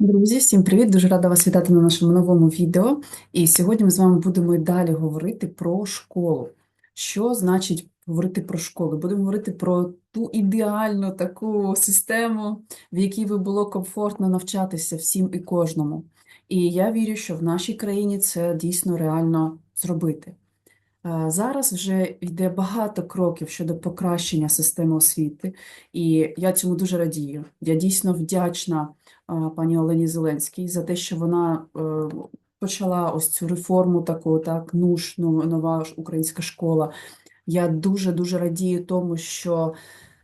Друзі, всім привіт! Дуже рада вас вітати на нашому новому відео. І сьогодні ми з вами будемо і далі говорити про школу. Що значить говорити про школу? Будемо говорити про ту ідеальну таку систему, в якій би було комфортно навчатися всім і кожному. І я вірю, що в нашій країні це дійсно реально зробити. Е, Зараз вже йде багато кроків щодо покращення системи освіти, і я цьому дуже радію. Я дійсно вдячна пані Олені Зеленській за те, що вона е, почала ось цю реформу таку, так, НУШ, ну, нова українська школа. Я дуже-дуже радію тому, що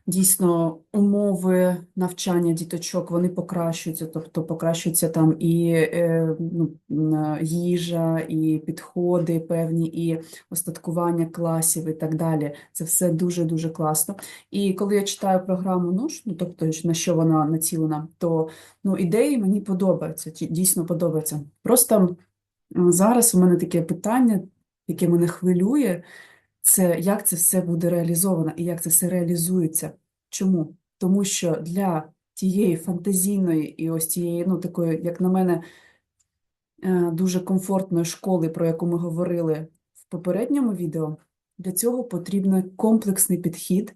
дійсно умови навчання діточок вони покращуються, тобто покращується там і е, ну, їжа, і підходи певні, і остаткування класів і так далі. Це все дуже-дуже класно. І коли я читаю програму НУШ, ну тобто на що вона націлена, то ну, ідеї мені подобаються, дійсно подобаються. Просто зараз у мене таке питання, яке мене хвилює, це як це все буде реалізовано і як це все реалізується. Чому? Тому що для тієї фантазійної і ось тієї, ну такої, як на мене, е, дуже комфортної школи, про яку ми говорили в попередньому відео, для цього потрібен комплексний підхід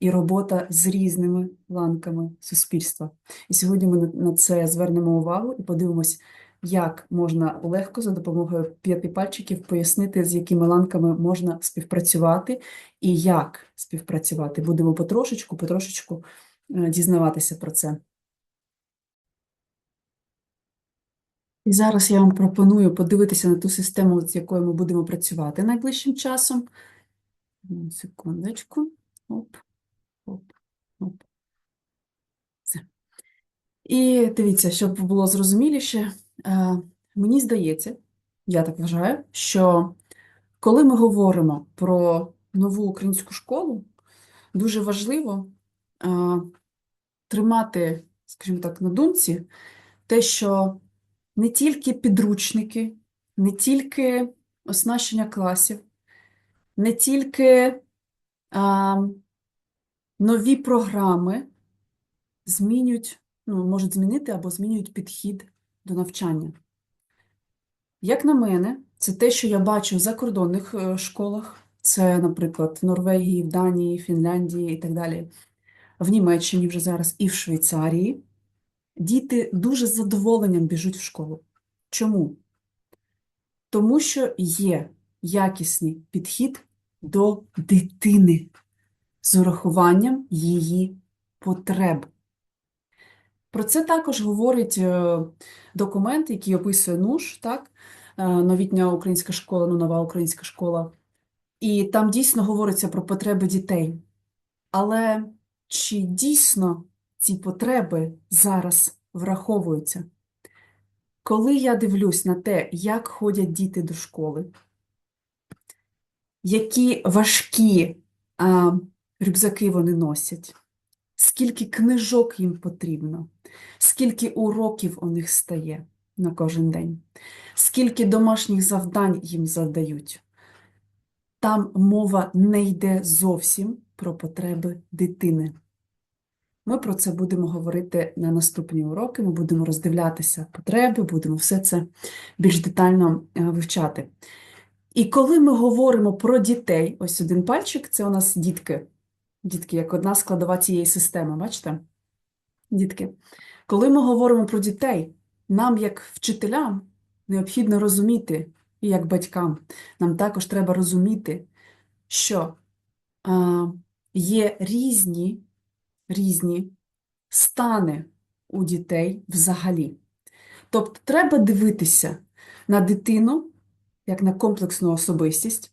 і робота з різними ланками суспільства. І сьогодні ми на на це звернемо увагу і подивимось, як можна легко за допомогою п'яти пальчиків пояснити, з якими ланками можна співпрацювати і як співпрацювати. Будемо потрошечку, потрошечку е, дізнаватися про це. І зараз я вам пропоную подивитися на ту систему, з якою ми будемо працювати найближчим часом. Секундочку. Оп, оп, оп. Все. І дивіться, щоб було зрозуміліше, мені здається, я так вважаю, що коли ми говоримо про нову українську школу, дуже важливо е, тримати, скажімо так, на думці те, що не тільки підручники, не тільки оснащення класів, не тільки а, нові програми змінюють, ну, можуть змінити або змінюють підхід до навчання. Як на мене, це те, що я бачу в закордонних е, школах, це, наприклад, в Норвегії, в Данії, Фінляндії і так далі, в Німеччині вже зараз і в Швейцарії. Діти дуже з задоволенням біжуть в школу. Чому? Тому що є якісний підхід до дитини з урахуванням її потреб. Про це також говорить е, документ, який описує НУШ, так? Е, Новітня українська школа, ну, нова українська школа. І там дійсно говориться про потреби дітей. Але чи дійсно ці потреби зараз враховуються? Коли я дивлюсь на те, як ходять діти до школи, які важкі а, рюкзаки вони носять, скільки книжок їм потрібно, скільки уроків у них стає на кожен день, скільки домашніх завдань їм задають, там мова не йде зовсім про потреби дитини. Ми про це будемо говорити на наступні уроки. Ми будемо роздивлятися потреби, будемо все це більш детально е, вивчати. І коли ми говоримо про дітей, ось один пальчик це у нас дітки. Дітки, як одна складова цієї системи, бачите? Дітки. Коли ми говоримо про дітей, нам, як вчителям, необхідно розуміти, і як батькам, нам також треба розуміти, що а, є різні різні стани у дітей взагалі. Тобто треба дивитися на дитину як на комплексну особистість,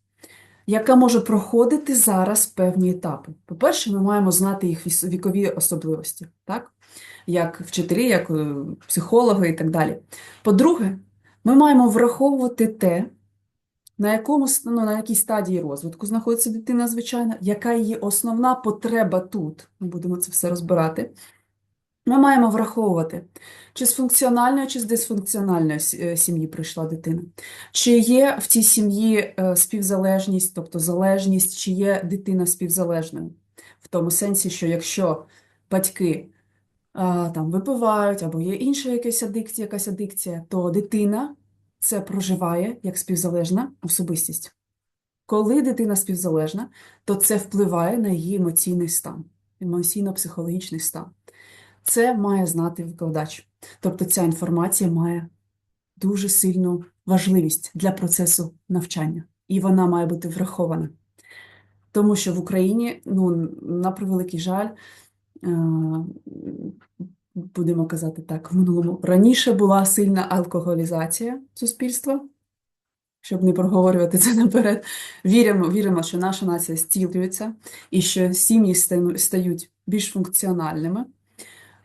яка може проходити зараз певні етапи. По-перше, ми маємо знати їх вікові особливості, так? як вчителі, як е, психологи і так далі. По-друге, ми маємо враховувати те, на якому, ну, на якій стадії розвитку знаходиться дитина, звичайно, яка її основна потреба тут. Ми будемо це все розбирати. Ми маємо враховувати, чи з функціональної, чи з дисфункціональної е, сім'ї прийшла дитина, чи є в цій сім'ї е, співзалежність, тобто залежність, чи є дитина співзалежною. В тому сенсі, що якщо батьки там випивають або є інша якась адикція, якась адикція, то дитина це проживає як співзалежна особистість. Коли дитина співзалежна, то це впливає на її емоційний стан, емоційно-психологічний стан. Це має знати викладач. Тобто ця інформація має дуже сильну важливість для процесу навчання, і вона має бути врахована. Тому що в Україні, ну, на превеликий жаль, е, будемо казати так, в минулому раніше була сильна алкоголізація суспільства, щоб не проговорювати це наперед. Віримо, віримо, що наша нація зцілюється і що сім'ї стають більш функціональними.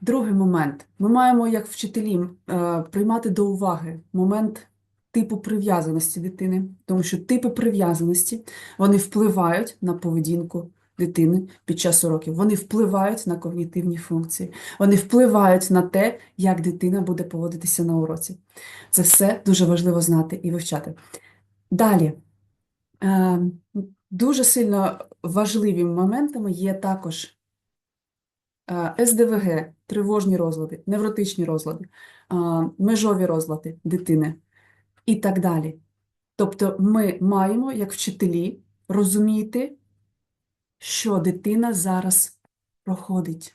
Другий момент. Ми маємо, як вчителі, е, приймати до уваги момент типу прив'язаності дитини, тому що типи прив'язаності вони впливають на поведінку дитини під час уроків. Вони впливають на когнітивні функції, вони впливають на те, як дитина буде поводитися на уроці. Це все дуже важливо знати і вивчати. Далі. Е, Дуже сильно важливими моментами є також СДВГ, тривожні розлади, невротичні розлади, е, межові розлади дитини і так далі. Тобто ми маємо, як вчителі, розуміти, що дитина зараз проходить,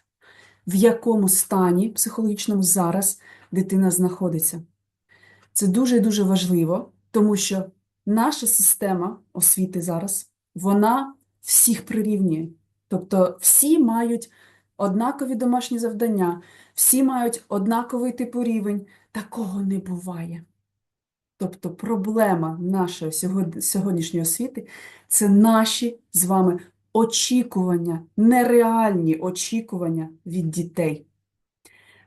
в якому стані психологічному зараз дитина знаходиться. Це дуже дуже важливо, тому що наша система освіти зараз, вона всіх прирівнює. Тобто всі мають однакові домашні завдання, всі мають однаковий типу рівень. Такого не буває. Тобто проблема нашої сьогоднішньої освіти це наші з вами очікування, нереальні очікування від дітей.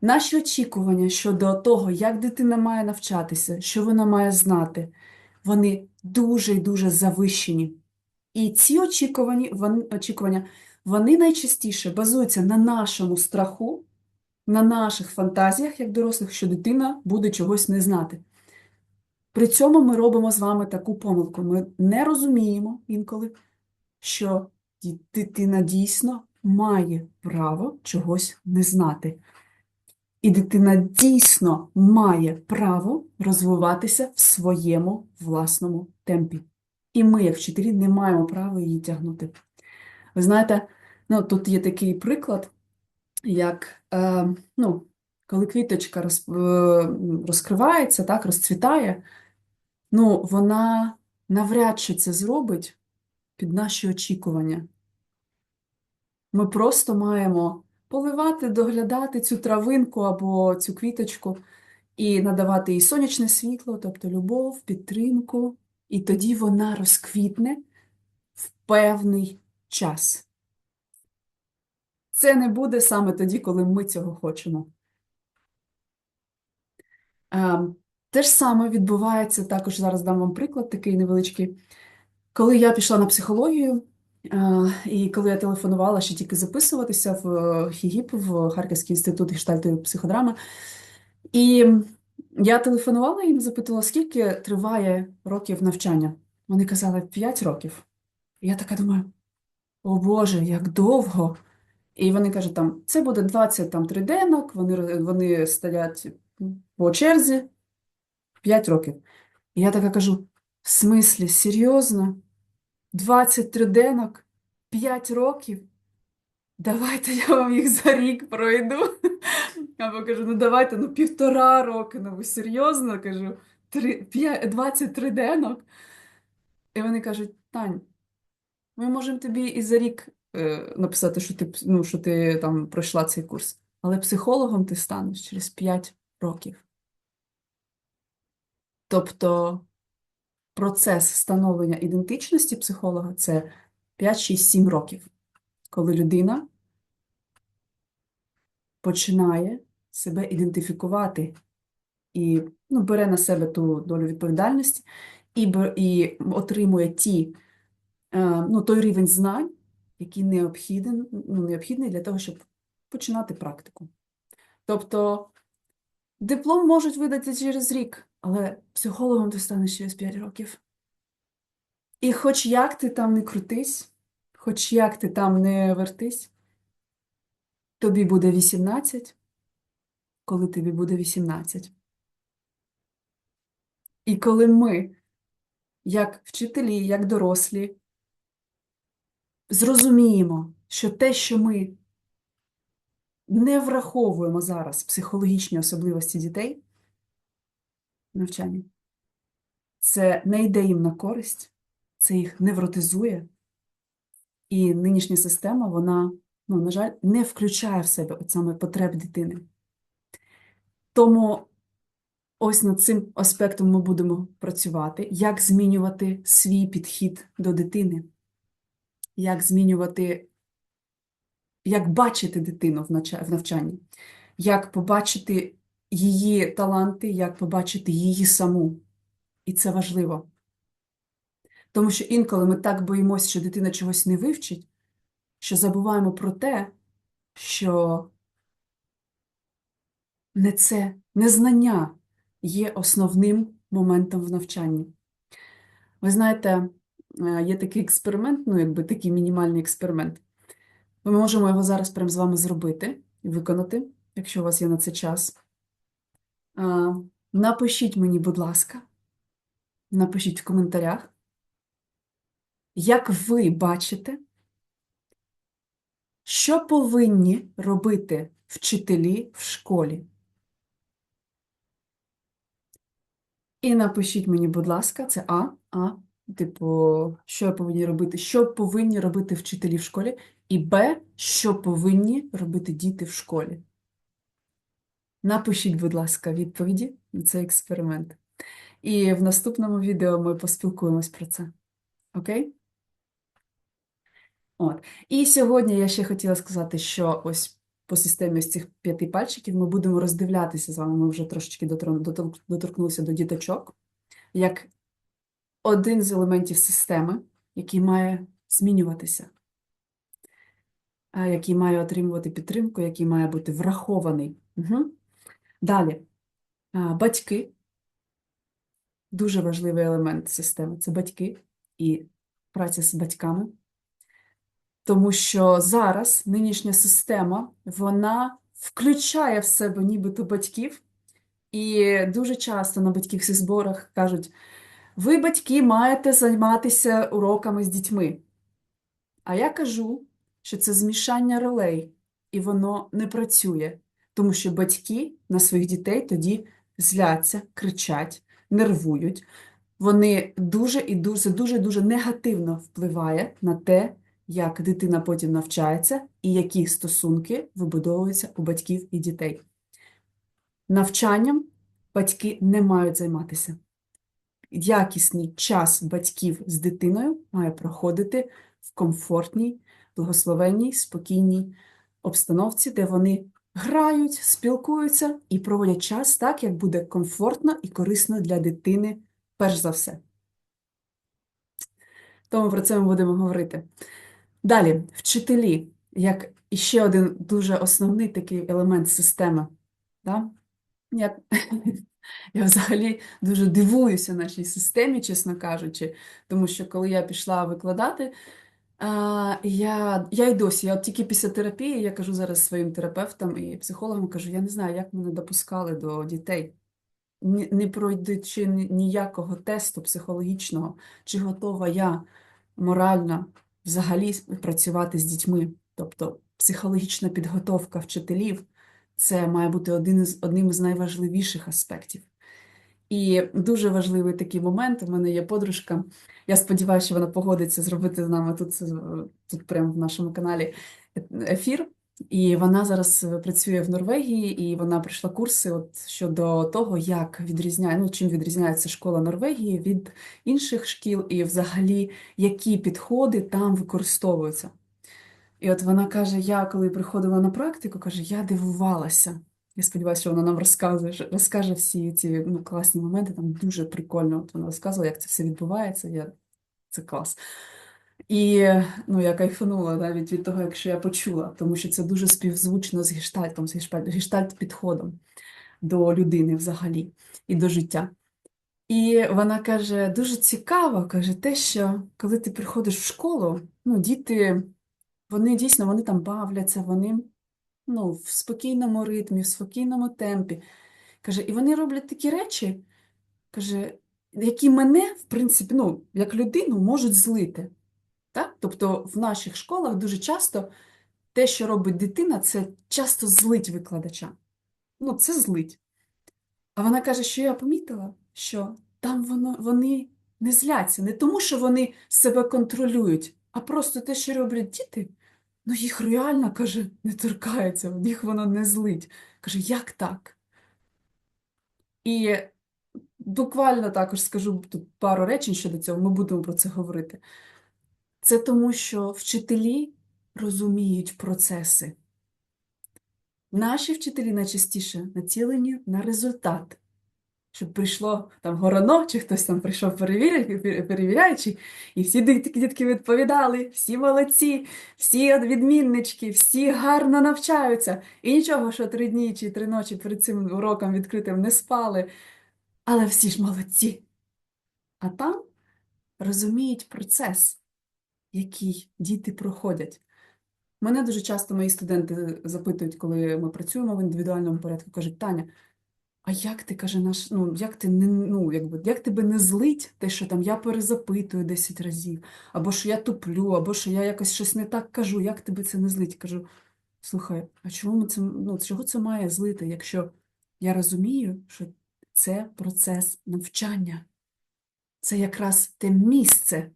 Наші очікування щодо того, як дитина має навчатися, що вона має знати, вони дуже і дуже завищені. І ці очікування, вони, очікування, вони найчастіше базуються на нашому страху, на наших фантазіях, як дорослих, що дитина буде чогось не знати. При цьому ми робимо з вами таку помилку. Ми не розуміємо інколи, що дитина дійсно має право чогось не знати. І дитина дійсно має право розвиватися в своєму власному темпі. І ми, як вчителі, не маємо права її тягнути. Ви знаєте, ну, тут є такий приклад, як е, ну, коли квіточка роз, е, розкривається, так, розцвітає, ну, вона навряд чи це зробить під наші очікування. Ми просто маємо поливати, доглядати цю травинку або цю квіточку і надавати їй сонячне світло, тобто любов, підтримку, і тоді вона розквітне в певний час. Це не буде саме тоді, коли ми цього хочемо. Ем, Те ж саме відбувається також, зараз дам вам приклад такий невеличкий. Коли я пішла на психологію, е, і коли я телефонувала ще тільки записуватися в е, ХІГІП, в Харківський інститут гештальту і психодрами, і я телефонувала їм, запитувала, скільки триває років навчання. Вони казали 5 років. І я така думаю, о Боже, як довго. І вони кажуть, там, це буде 20 там, триденок, вони, вони стоять по черзі 5 років. І я така кажу, в смислі, серйозно? 23 денок, 5 років? Давайте я вам їх за рік пройду. Або кажу, ну давайте, ну півтора роки, ну ви серйозно? Кажу, три, п'я- 23 денок. І вони кажуть, Тань, ми можемо тобі і за рік е, написати, що ти, ну, що ти там пройшла цей курс, але психологом ти станеш через 5 років. Тобто процес становлення ідентичності психолога це 5, 6, 7 років, коли людина починає себе ідентифікувати і ну, бере на себе ту долю відповідальності і, і отримує ті, е, ну, той рівень знань, який необхіден, ну, необхідний для того, щоб починати практику. Тобто диплом можуть видати через рік, але психологом ти станеш через 5 років. І хоч як ти там не крутись, хоч як ти там не вертись, тобі буде 18, коли тобі буде 18. І коли ми, як вчителі, як дорослі, зрозуміємо, що те, що ми не враховуємо зараз психологічні особливості дітей навчання, це не йде їм на користь, це їх невротизує, і нинішня система, вона, ну, на жаль, не включає в себе от саме потреб дитини. Тому ось над цим аспектом ми будемо працювати, як змінювати свій підхід до дитини, як змінювати, як бачити дитину в навчанні, як побачити її таланти, як побачити її саму. І це важливо. Тому що інколи ми так боїмося, що дитина чогось не вивчить, що забуваємо про те, що не це, незнання є основним моментом в навчанні. Ви знаєте, є такий експеримент, ну, якби такий мінімальний експеримент. Ми можемо його зараз прямо з вами зробити і виконати, якщо у вас є на це час. Напишіть мені, будь ласка, напишіть в коментарях, як ви бачите, що повинні робити вчителі в школі. І напишіть мені, будь ласка, це А, А, типу, що повинні робити, що повинні робити вчителі в школі, і Б, що повинні робити діти в школі. Напишіть, будь ласка, відповіді на цей експеримент. І в наступному відео ми поспілкуємось про це. Окей? От. І сьогодні я ще хотіла сказати, що ось по системі ось цих п'яти пальчиків ми будемо роздивлятися з вами. Ми вже трошечки дотор- дотор- доторкнулися до діточок, як один з елементів системи, який має змінюватися, а, який має отримувати підтримку, який має бути врахований. Угу. Далі, батьки. Дуже важливий елемент системи це батьки і праця з батьками. Тому що зараз нинішня система, вона включає в себе нібито батьків, і дуже часто на батьківських зборах кажуть: ви, батьки, маєте займатися уроками з дітьми. А я кажу, що це змішання ролей, і воно не працює, тому що батьки на своїх дітей тоді зляться, кричать, нервують. Вони дуже і дуже, дуже-дуже негативно впливає на те, як дитина потім навчається і які стосунки вибудовуються у батьків і дітей. Навчанням батьки не мають займатися. Якісний час батьків з дитиною має проходити в комфортній, благословенній, спокійній обстановці, де вони грають, спілкуються і проводять час так, як буде комфортно і корисно для дитини, перш за все. Тому про це ми будемо говорити. Далі, вчителі, як іще один дуже основний такий елемент системи. Да? Я, я взагалі дуже дивуюся нашій системі, чесно кажучи, тому що коли я пішла викладати, я, я й досі, я от тільки після терапії, я кажу зараз своїм терапевтам і психологам, кажу, я не знаю, як мене допускали до дітей, не пройдучи ніякого тесту психологічного, чи готова я морально взагалі працювати з дітьми. Тобто психологічна підготовка вчителів це має бути один із, одним із найважливіших аспектів. І дуже важливий такий момент. У мене є подружка. Я сподіваюся, що вона погодиться зробити з нами тут, тут прямо в нашому каналі ефір. І вона зараз працює в Норвегії, і вона пройшла курси от щодо того, як відрізняє, ну, чим відрізняється школа Норвегії від інших шкіл, і взагалі які підходи там використовуються. І от вона каже: я коли приходила на практику, каже, я дивувалася. Я сподіваюся, що вона нам розкаже, розкаже всі ці ну, класні моменти. Там дуже прикольно. От вона розказувала, як це все відбувається. Я... Це клас. І ну, я кайфанула навіть від того, якщо я почула, тому що це дуже співзвучно з гештальтом, з гештальт- гештальт-підходом до людини взагалі і до життя. І вона каже: дуже цікаво, каже, те, що коли ти приходиш в школу, ну, діти, вони дійсно вони там бавляться, вони ну, в спокійному ритмі, в спокійному темпі. Каже, і вони роблять такі речі, каже, які мене, в принципі, ну, як людину можуть злити. Так? Тобто в наших школах дуже часто те, що робить дитина, це часто злить викладача. Ну, це злить. А вона каже, що я помітила, що там воно, вони не зляться, не тому, що вони себе контролюють, а просто те, що роблять діти, ну їх реально, каже, не торкається, їх воно не злить. Каже, як так? І буквально також скажу тут пару речень щодо цього, ми будемо про це говорити. Це тому, що вчителі розуміють процеси. Наші вчителі найчастіше націлені на результат. Щоб прийшло там горано, чи хтось там прийшов перевіряючи, перевіряючи, і всі дітки відповідали, всі молодці, всі відміннички, всі гарно навчаються. І нічого, що три дні чи три ночі перед цим уроком відкритим не спали, але всі ж молодці. А там розуміють процес, який діти проходять. Мене дуже часто мої студенти запитують, коли ми працюємо в індивідуальному порядку, кажуть, Таня, а як ти каже, наш, ну як ти не ну, якби як тебе не злить те, що там я перезапитую 10 разів, або що я туплю, або що я якось щось не так кажу, як тебе це не злить? Кажу, слухай, а чому це ну, чого це має злити, якщо я розумію, що це процес навчання, це якраз те місце,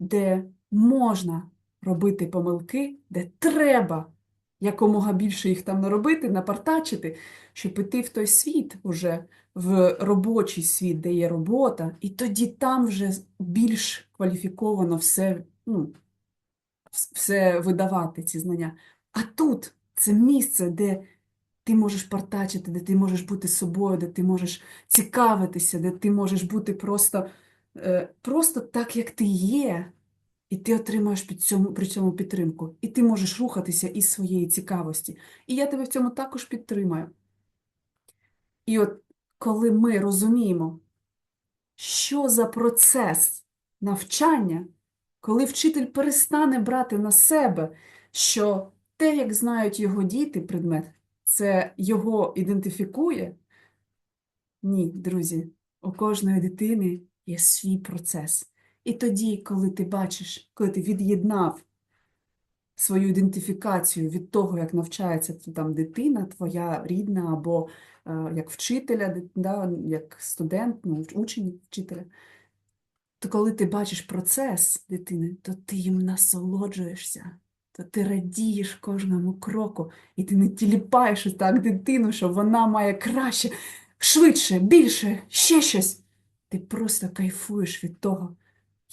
де можна робити помилки, де треба якомога більше їх там наробити, напартачити, щоб піти в той світ, уже в робочий світ, де є робота, і тоді там вже більш кваліфіковано все, ну, все видавати, ці знання. А тут це місце, де ти можеш партачити, де ти можеш бути собою, де ти можеш цікавитися, де ти можеш бути просто, е, просто так, як ти є. І ти отримаєш під цьому, при цьому підтримку. І ти можеш рухатися із своєї цікавості. І я тебе в цьому також підтримаю. І от коли ми розуміємо, що за процес навчання, коли вчитель перестане брати на себе, що те, як знають його діти, предмет, це його ідентифікує. Ні, друзі, у кожної дитини є свій процес. І тоді, коли ти бачиш, коли ти від'єднав свою ідентифікацію від того, як навчається там дитина, твоя рідна, або е, як вчителя, да, як студент, ну, учень вчителя, то коли ти бачиш процес дитини, то ти їм насолоджуєшся, то ти радієш кожному кроку, і ти не тіліпаєш так дитину, що вона має краще, швидше, більше, ще щось. Ти просто кайфуєш від того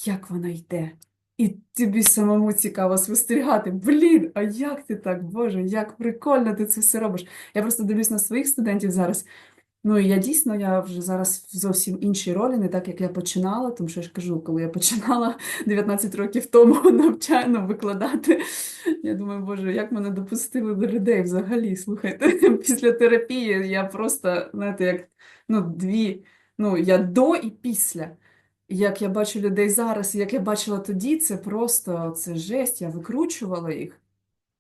як вона йде. І тобі самому цікаво спостерігати. Блін, а як ти так, Боже, як прикольно ти це все робиш. Я просто дивлюсь на своїх студентів зараз. Ну і я дійсно я вже зараз в зовсім іншій ролі, не так, як я починала, тому що я ж кажу, коли я починала 19 років тому навчально викладати, я думаю, Боже, як мене допустили до людей взагалі. Слухайте, після терапії я просто, знаєте, як ну, дві, ну, я до і після. Як я бачу людей зараз, як я бачила тоді, це просто це жесть, я викручувала їх.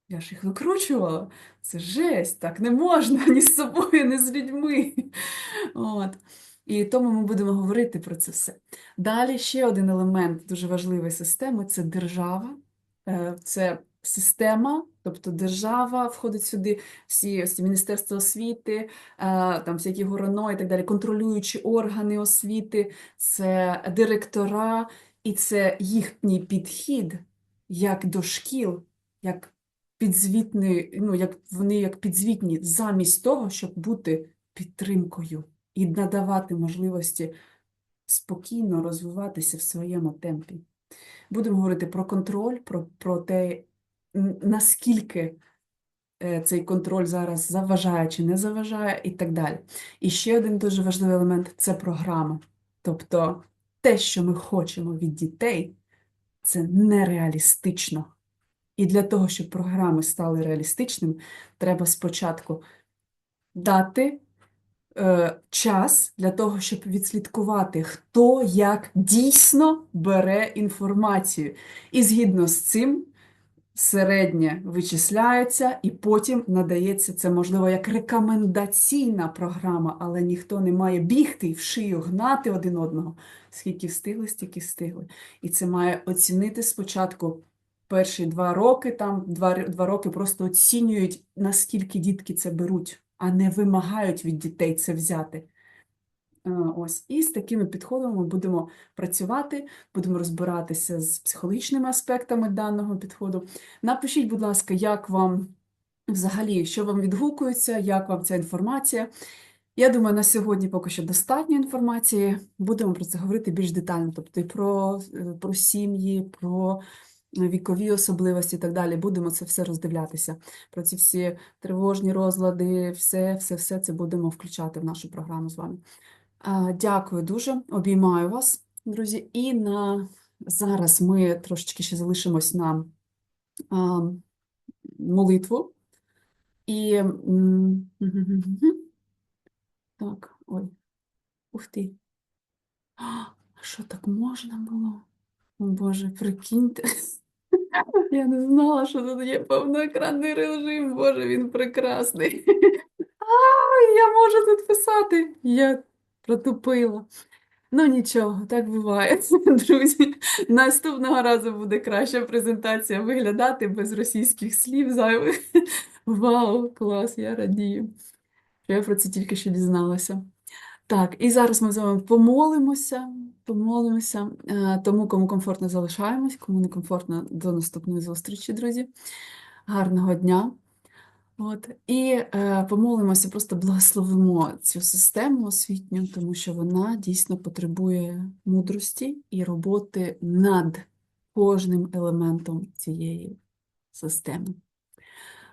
Я ж їх викручувала. Це жесть, так не можна ні з собою, ні з людьми. От. І тому ми будемо говорити про це все. Далі ще один елемент дуже важливої системи це держава. Е, це система, тобто держава входить сюди, всі ось Міністерство освіти, е, там всякі ГОРОНО і так далі, контролюючі органи освіти, це директора, і це їхній підхід як до шкіл, як підзвітний, ну, як вони як підзвітні, замість того, щоб бути підтримкою і надавати можливості спокійно розвиватися в своєму темпі. Будемо говорити про контроль, про, про те, наскільки е, цей контроль зараз заважає чи не заважає, і так далі. І ще один дуже важливий елемент це програма. Тобто те, що ми хочемо від дітей, це нереалістично. І для того, щоб програми стали реалістичними, треба спочатку дати е, час для того, щоб відслідкувати, хто як дійсно бере інформацію. І згідно з цим середнє вичисляється і потім надається це, можливо, як рекомендаційна програма, але ніхто не має бігти і в шию гнати один одного. Скільки встигли, стільки встигли. І це має оцінити спочатку перші два роки, там два, два роки просто оцінюють, наскільки дітки це беруть, а не вимагають від дітей це взяти. Е, Ось, і з такими підходами ми будемо працювати, будемо розбиратися з психологічними аспектами даного підходу. Напишіть, будь ласка, як вам взагалі, що вам відгукується, як вам ця інформація. Я думаю, на сьогодні поки що достатньо інформації. Будемо про це говорити більш детально, тобто і про, е, про сім'ї, про вікові особливості і так далі. Будемо це все роздивлятися. Про ці всі тривожні розлади, все, все, все це будемо включати в нашу програму з вами. А, Дякую дуже, обіймаю вас, друзі. І на зараз ми трошечки ще залишимось на а, молитву. І так, ой, ух ти. А що так можна було? О Боже, прикиньте. Я не знала, що тут є повноекранний режим. Боже, він прекрасний. А, я можу тут писати. Я протупила. Ну нічого, так буває, друзі. Наступного разу буде краща презентація виглядати без російських слів зайвих. Вау, клас, я радію. Я про це тільки що дізналася. Так, і зараз ми з вами помолимося, помолимося. Е, Тому, кому комфортно, залишаємось, кому не комфортно, до наступної зустрічі, друзі. Гарного дня. От. І е, помолимося, просто благословимо цю систему освітню, тому що вона дійсно потребує мудрості і роботи над кожним елементом цієї системи.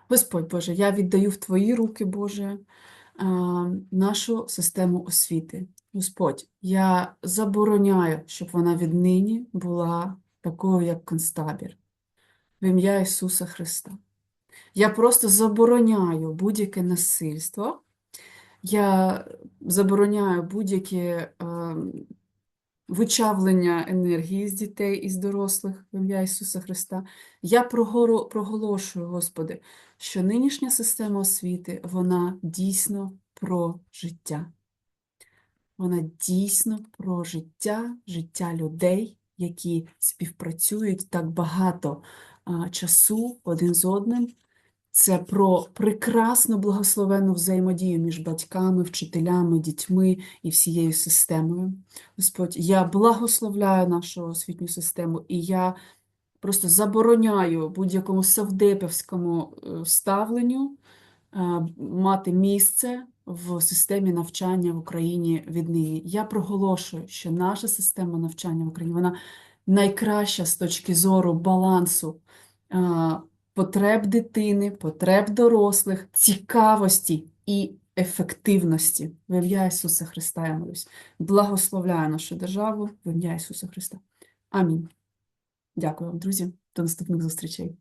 Господь Боже, я віддаю в Твої руки, Боже, а, нашу систему освіти. Господь, я забороняю, щоб вона віднині була такою, як концтабір. В ім'я Ісуса Христа. Я просто забороняю будь-яке насильство. Я забороняю будь-яке ем, вичавлення енергії з дітей і з дорослих в ім'я Ісуса Христа. Я проголошую, Господи, що нинішня система освіти, вона дійсно про життя. Вона дійсно про життя, життя людей, які співпрацюють так багато а, часу один з одним. Це про прекрасну благословенну взаємодію між батьками, вчителями, дітьми і всією системою. Господь, я благословляю нашу освітню систему, і я просто забороняю будь-якому совдепівському е, ставленню е, мати місце в системі навчання в Україні віднині. Я проголошую, що наша система навчання в Україні вона найкраща з точки зору балансу е, потреб дитини, потреб дорослих, цікавості і ефективності. В ім'я Ісуса Христа я молюсь. Благословляю нашу державу в ім'я Ісуса Христа. Амінь. Дякую вам, друзі. До наступних зустрічей.